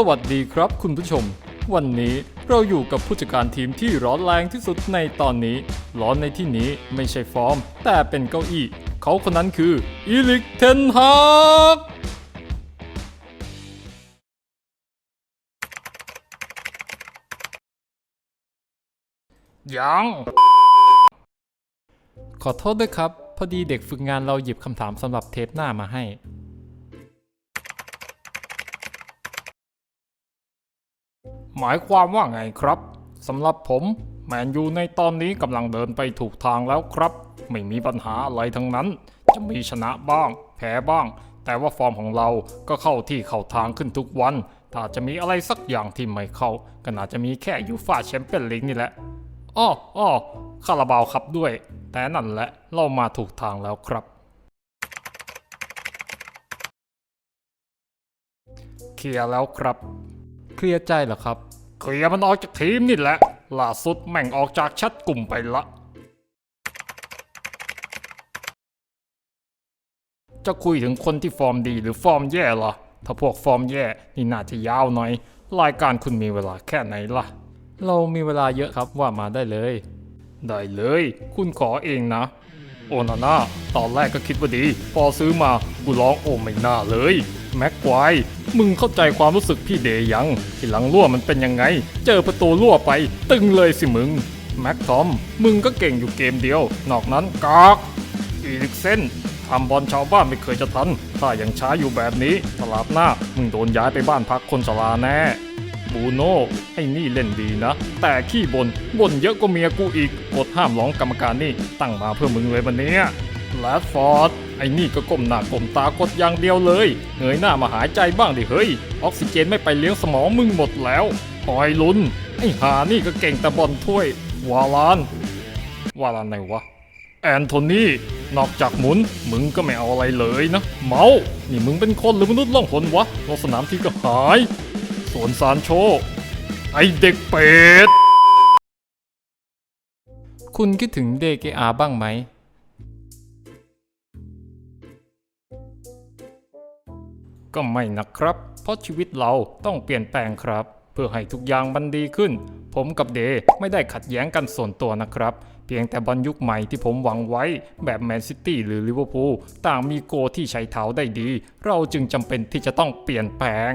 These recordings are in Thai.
สวัสดีครับคุณผู้ชม วันนี้เราอยู่กับผู้จัดการทีมที่ร้อนแรงที่สุดในตอนนี้ ร้อนในที่นี้ไม่ใช่ฟอร์ม แต่เป็นเก้าอี้ เขาคนนั้นคืออีลิกเทนฮากยัง ขอโทษด้วยครับ พอดีเด็กฝึกงานเราหยิบคำถามสำหรับเทปหน้ามาให้ หมายความว่าไงครับสำหรับผมแมนยูในตอนนี้กำลังเดินไปถูกทางแล้วครับ ไม่มีปัญหาอะไรทั้งนั้น จะมีชนะบ้าง แพ้บ้าง แต่ว่าฟอร์มของเราก็เข้าที่เข้าทางขึ้นทุกวัน ถ้าจะมีอะไรสักอย่างที่ไม่เข้า ก็น่าจะมีแค่ยูฟาแชมเปี้ยนลีกนี่แหละอ้ออ้อคาราบาวครับด้วย แต่นั่นแหละเรามาถูกทางแล้วครับ เคลียร์แล้วครับ เคลียร์ใจเหรอครับ เคลียร์มันออกจากทีมนี่แหละ ล่าสุดแม่งออกจากแชัดกลุ่มไปละ จะคุยถึงคนที่ฟอร์มดีหรือฟอร์มแย่ล่ะถ้าพวกฟอร์มแย่นี่น่าจะยาวหน่อย รายการคุณมีเวลาแค่ไหนล่ะ เรามีเวลาเยอะครับว่ามาได้เลย ได้เลย คุณขอเองนะ โอนาน่าตอนแรกก็คิดว่าดี พอซื้อมากูร้องโอไม่น่าเลย แม็กควายมึงเข้าใจความรู้สึกพี่เดย์ยัง ที่หลังรั่วมันเป็นยังไง เจอประตูรั่วไป ตึงเลยสิมึง แม็กทอม มึงก็เก่งอยู่เกมเดียว นอกนั้นกากอีลิกเซนทำบอลชาวบ้านไม่เคยจะทัน ถ้ายังช้าอยู่แบบนี้ตลาดหน้า มึงโดนย้ายไปบ้านพักคนชราแน่ บูโน่ไอ้นี่เล่นดีนะ แต่ขี้บนบ่นเยอะกว่าเมียกูอีกกดห้ามร้องกรรมการนี่ตั้งมาเพื่อมึงเลยวันนี้แลดฟอร์ดไอ้นี่ก็ก้มหน้าก้มตากดอย่างเดียวเลย เงยหน้ามาหายใจบ้างดิเฮ้ย ออกซิเจนไม่ไปเลี้ยงสมองมึงหมดแล้วหอยลุนไอ้หานี่ก็เก่งแต่บอลถ้วย วาลาน วาลานไหนวะ แอนโทนีนอกจากหมุน มึงก็ไม่เอาอะไรเลยนะ เมา นี่มึงเป็นคนหรือมนุษย์ล่องหนวะลงสนามที่ก็หาย วนซานโช ไอเด็กเป็ด คุณคิดถึงเดเกอาบ้างไหม ก็ไม่นะครับ เพราะชีวิตเราต้องเปลี่ยนแปลงครับ เพื่อให้ทุกอย่างมันดีขึ้น ผมกับเดไม่ได้ขัดแย้งกันส่วนตัวนะครับ เพียงแต่บอลยุคใหม่ที่ผมหวังไว้แบบแมนซิตี้หรือลิเวอร์พูลต่างมีโกที่ใช้เท้าได้ดี เราจึงจำเป็นที่จะต้องเปลี่ยนแปลง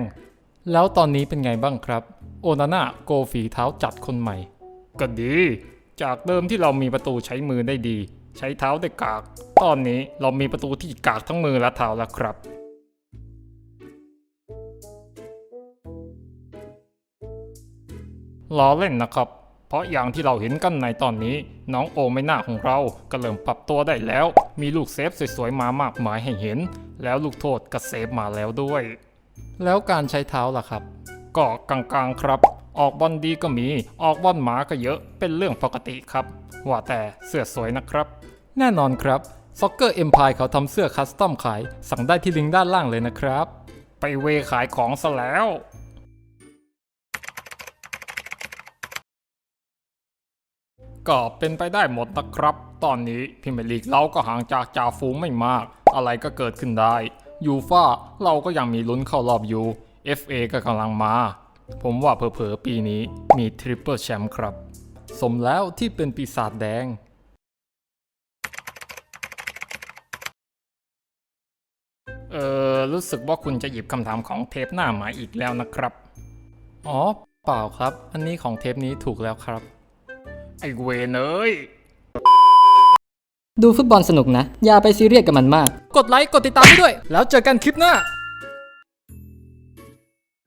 แล้วตอนนี้เป็นไงบ้างครับ โอนาน่าโกฝีเท้าจัดคนใหม่ ก็ดี จากเดิมที่เรามีประตูใช้มือได้ดี ใช้เท้าได้กาก ตอนนี้เรามีประตูที่กากทั้งมือและเท้าแล้วครับล้อเล่นนะครับ เพราะอย่างที่เราเห็นกันในตอนนี้ น้องโอไม่น่าของเราก็เริ่มปรับตัวได้แล้ว มีลูกเซฟสวยๆมามากมายให้เห็น แล้วลูกโทษก็เซฟมาแล้วด้วย แล้วการใช้เท้าล่ะครับ ก็กลางๆครับ ออกบอลดีก็มี ออกบอลหมาก็เยอะ เป็นเรื่องปกติครับ ว่าแต่เสื้อสวยนะครับ แน่นอนครับ Soccer Empire เขาทำเสื้อคัสตอมขาย สั่งได้ที่ลิงก์ด้านล่างเลยนะครับ ไปเวขายของซะแล้วก็เป็นไปได้หมดนะครับ ตอนนี้พรีเมียร์ลีกเราก็ห่างจากจ่าฝูงไม่มาก อะไรก็เกิดขึ้นได้ ยูฟ่าเราก็ยังมีลุ้นเข้ารอบยู่ FA ก็กำลังมา ผมว่าเผลอๆปีนี้มีทริปเปิลแชมป์ครับ สมแล้วที่เป็นปีศาจแดงเออรู้สึกว่าคุณจะหยิบคำถามของเทปหน้ามาอีกแล้วนะครับ อ๋อ เปล่าครับ อันนี้ของเทปนี้ถูกแล้วครับ ไอเวนเอ้ย ดูฟุตบอลสนุกนะ อย่าไปซีเรียสกับมันมาก กดไลค์ กดติดตามให้ด้วย แล้วเจอกันคลิปหน้า